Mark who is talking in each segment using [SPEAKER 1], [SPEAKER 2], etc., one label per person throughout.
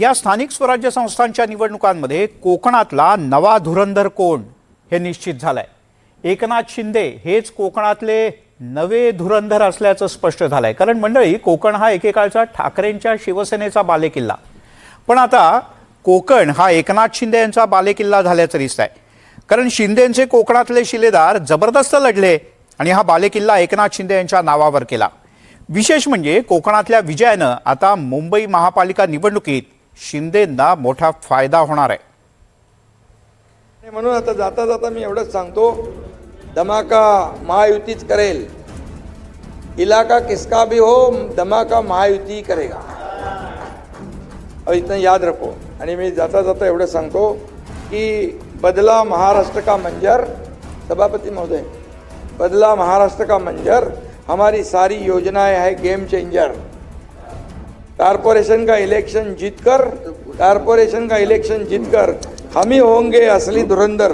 [SPEAKER 1] या स्थानिक स्वराज्य संस्थांच्या निवडणुकांमध्ये कोकणातला नवा धुरंधर कोण हे निश्चित झालंय. एकनाथ शिंदे हेच कोकणातले नवे धुरंधर असल्याचं स्पष्ट झालं आहे कारण मंडळी कोकण हा एकेकाळचा ठाकरेंच्या शिवसेनेचा बालेकिल्ला. पण आता कोकण हा एकनाथ शिंदे यांचा बालेकिल्ला झाल्याचं दिसत आहे कारण शिंदेचे कोकणातले शिलेदार जबरदस्त लढले आणि हा बालेकिल्ला एकनाथ शिंदे यांच्या नावावर केला. विशेष म्हणजे कोकणातल्या विजयानं आता मुंबई महापालिका निवडणुकीत शिंदेंना मोठा फायदा होणार आहे.
[SPEAKER 2] म्हणून आता जाता जाता मी एवढंच सांगतो धमाका महायुतीच करेल. इलाका किसका भी हो धमाका महायुती करेगा. और इतना याद रखो. आणि मी जाता जाता एवढं सांगतो की बदला महाराष्ट्र का मंजर? सभापती महोदय बदला महाराष्ट्र का मंजर? हमारी सारी योजनाएं है गेम चेंजर. कारपोरेशन का इलेक्शन जीतकर कारपोरेशन का इलेक्शन जीतकर हम ही होंगे असली धुरंधर.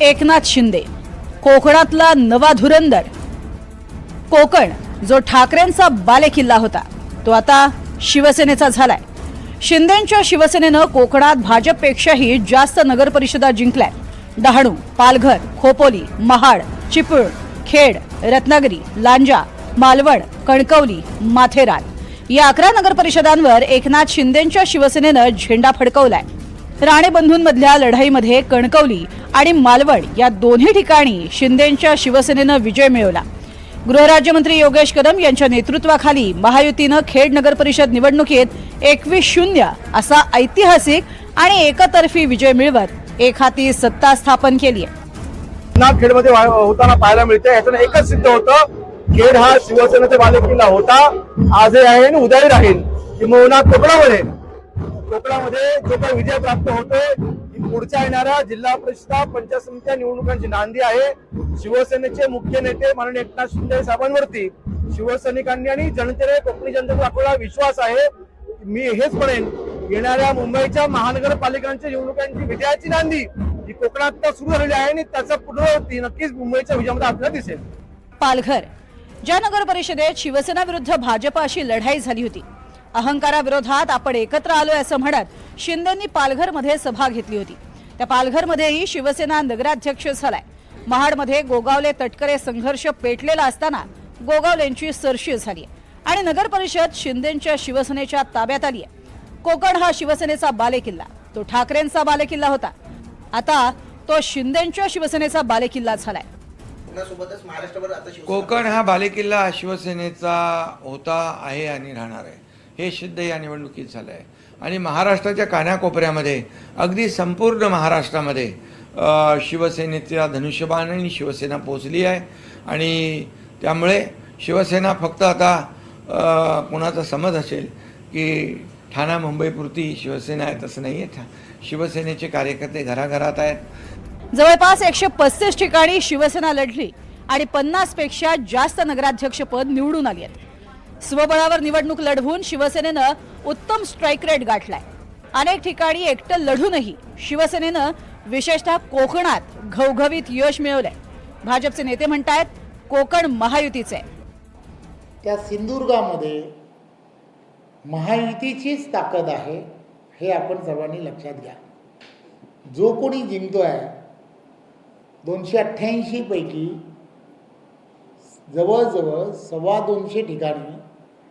[SPEAKER 3] एकनाथ शिंदे कोकणातला नवा धुरंदर कोकण जो ठाकरेंचा बालेकिल्ला होता तो आता शिवसेनेचा झालाय. शिंदेच्या शिवसेनेनं कोकणात भाजपपेक्षाही जास्त नगरपरिषदा जिंकल्या डहाणू पालघर खोपोली महाड चिपळूण खेड रत्नागिरी लांजा मालवण कणकवली माथेरान. या अकरा नगर परिषदांवर एकनाथ शिंदेच्या शिवसेनेनं झेंडा फडकवलाय. राणे बंधूंमधल्या लढाईमध्ये कणकवली आणि मालवण या दोन्ही ठिकाणी शिंदेच्या शिवसेनेनं विजय मिळवला. गृहराज्यमंत्री योगेश कदम यांच्या नेतृत्वाखाली महायुतीनं खेड नगर परिषद निवडणुकीत एकवीस शून्य असा ऐतिहासिक आणि एकतर्फी विजय मिळवत एक हाती सत्ता स्थापन केली आहे
[SPEAKER 4] खेडमध्ये होताना पाहायला मिळते याच्यानं एकच सिद्ध होतं खेड हा शिवसेनेचा बालेकिल्ला होता. आजही आहे आणि उद्याही राहील. किंबहुना कोकणामध्ये. कोकणामध्ये जो काही विजय प्राप्त होतोय पुढच्या येणाऱ्या जिल्हा परिषद पंचायत समित्या निवडणुकांची नांदी आहे. शिवसेनेचे मुख्य नेते माननीय एकनाथ शिंदे साहेबांवरती. शिवसैनिकांनी आणि जनतेने कोकणी जनतेचा दाखवला विश्वास आहे. मी हेच म्हणेन येणाऱ्या मुंबईच्या महानगरपालिकांच्या निवडणुकांची विजयाची नांदी ही कोकणात सुरू झालेली आहे आणि त्याचा पुनरावृत्ती नक्कीच मुंबईच्या विजयामध्ये आपल्याला दिसेल.
[SPEAKER 3] पालघर. ज्या नगर परिषदेत शिवसेना विरुद्ध भाजप अशी लढाई झाली होती. अहंकाराविरोधात आपण एकत्र आलोय असं म्हणत शिंदेंनी पालघरमध्ये सभा घेतली होती. त्या पालघरमध्येही शिवसेना नगराध्यक्ष झालाय. महाडमध्ये गोगावले तटकरे संघर्ष पेटलेला असताना गोगावलेंची सरशी झाली आणि नगर परिषद शिंदेच्या शिवसेनेच्या ताब्यात आली आहे कोकण हा शिवसेनेचा बालेकिल्ला. तो ठाकरेंचा बालेकिल्ला होता. आता तो शिंदेच्या शिवसेनेचा बालेकिल्ला झालाय.
[SPEAKER 5] कोकणासोबतच महाराष्ट्रभर आता
[SPEAKER 6] कोकण हा बालेकिल्ला शिवसेनेचा होता आहे आणि राहणार आहे. हे सिद्ध या निवडणुकीत झालं आहे आणि महाराष्ट्राच्या कानाकोपऱ्यामध्ये अगदी संपूर्ण महाराष्ट्रामध्ये अ, शिवसेनेचा धनुष्यबाण आणि शिवसेना पोचली आहे. आणि त्यामुळे शिवसेना फक्त आता कोणाचा समज असेल की ठाणा मुंबईपुरती शिवसेना आहे तसं नाही आहे शिवसेनेचे कार्यकर्ते घराघरात आहेत.
[SPEAKER 3] जवळपास एकशे पस्तीस ठिकाणी शिवसेना लढली आणि पन्नासपेक्षा जास्त नगराध्यक्षपद निवडून आली आहेत. स्वबळावर निवडणूक लढवून शिवसेनेनं उत्तम स्ट्राईक रेट गाठलाय. अनेक ठिकाणी एकटं लढूनही शिवसेनेनं विशेषतः कोकणात घवघवीत यश मिळवलंय. भाजपचे नेते म्हणतायत कोकण महायुतीचे. आहे.
[SPEAKER 7] त्या सिंधुदुर्गामध्ये महायुतीचीच ताकद आहे हे आपण सर्वांनी लक्षात घ्या. जो कोणी जिंकतो आहे दोनशे अठ्ठ्याऐंशीपैकी जवळजवळ सव्वा दोनशे ठिकाणी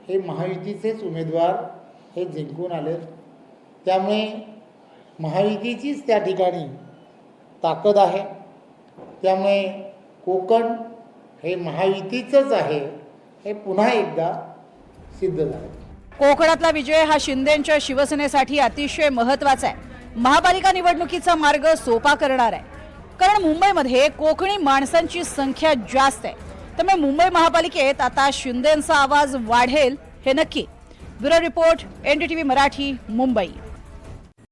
[SPEAKER 7] हे महायुतीचेच उमेदवार हे जिंकून आले. त्यामुळे महायुतीचीच त्या ठिकाणी ताकद आहे. त्यामुळे कोकण हे महायुतीचंच आहे हे पुन्हा एकदा सिद्ध झालं.
[SPEAKER 3] कोकणातला विजय हा शिंदेच्या शिवसेनेसाठी अतिशय महत्त्वाचा आहे. महापालिका निवडणुकीचा मार्ग सोपा करणार आहे. कारण मुंबईमध्ये कोकणी माणसांची संख्या जास्त आहे. त्यामुळे मुंबई महापालिकेत आता शिंदेचा आवाज वाढेल हे नक्की. Bureau report NDTV Marathi Mumbai.